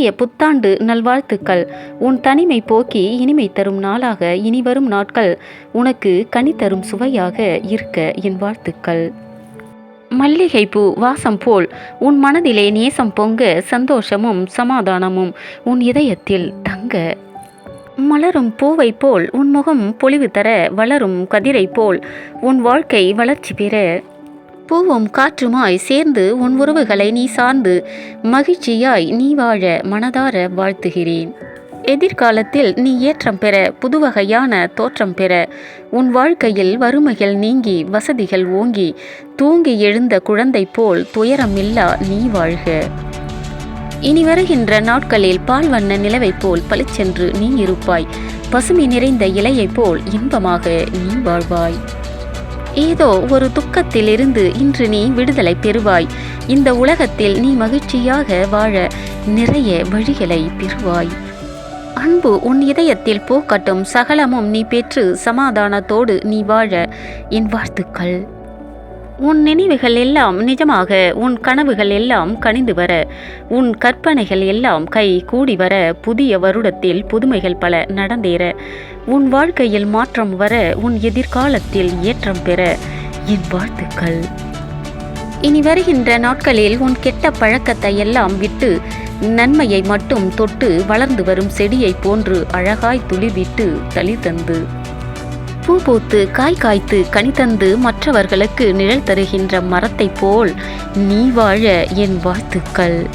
இனிய புத்தாண்டு நல்வாழ்த்துக்கள். உன் தனிமை போக்கி இனிமை தரும் நாளாக இனி வரும் நாட்கள். உனக்கு கனி தரும் சுவையாக இருக்க என் வாழ்த்துக்கள். மல்லிகை பூ வாசம் போல். உன் மனதிலே நேசம் பொங்க சந்தோஷமும் சமாதானமும் உன் இதயத்தில் தங்க. மலரும் பூவை போல் உன் முகம் பொலிவு தர வளரும் கதிரை போல். உன் வாழ்க்கை வளர்ச்சி பெற பூவும் காற்றுமாய் சேர்ந்து உன் உறவுகளை நீ சார்ந்து மகிழ்ச்சியாய் நீ வாழ மனதார வாழ்த்துகிறேன். எதிர்காலத்தில் நீ ஏற்றம் பெற புதுவகையான தோற்றம் பெற உன் வாழ்க்கையில் வறுமைகள் நீங்கி வசதிகள் ஓங்கி தூங்கி எழுந்த குழந்தை போல் துயரமில்லா நீ வாழ்க. இனி வருகின்ற நாட்களில் பால் வண்ண நிலவைப் போல் பளிச்சென்று நீ இருப்பாய். பசுமை நிறைந்த இலையைப் போல் இன்பமாக நீ வாழ்வாய். ஏதோ ஒரு துக்கத்திலிருந்து இன்று நீ விடுதலை பெறுவாய். இந்த உலகத்தில் நீ மகிழ்ச்சியாக வாழ நிறைய வழிகளை பெறுவாய். அன்பு உன் இதயத்தில் போக்கட்டும் சகலமும் நீ பெற்று சமாதானத்தோடு நீ வாழ. என் வாழ்த்துக்கள். உன் நினைவுகள் எல்லாம் நிஜமாக உன் கனவுகள் எல்லாம் கனிந்து வர உன் கற்பனைகள் எல்லாம் கை கூடி வர புதிய வருடத்தில் புதுமைகள் பல நடந்தேற உன் வாழ்க்கையில் மாற்றம் வர உன் எதிர்காலத்தில் ஏற்றம் பெற என் வாழ்த்துக்கள் இனி வருகின்ற நாட்களில் உன் கெட்ட பழக்கத்தை எல்லாம் விட்டு நன்மையை மட்டும் தொட்டு வளர்ந்து வரும் செடியைப் போன்று அழகாய் துளிவிட்டு தளி தந்து. பூ பூத்து காய் காய்த்து கனித்தந்து தந்து மற்றவர்களுக்கு நிழல் தருகின்ற மரத்தைப் போல் நீ வாழ என் வாழ்த்துக்கள்.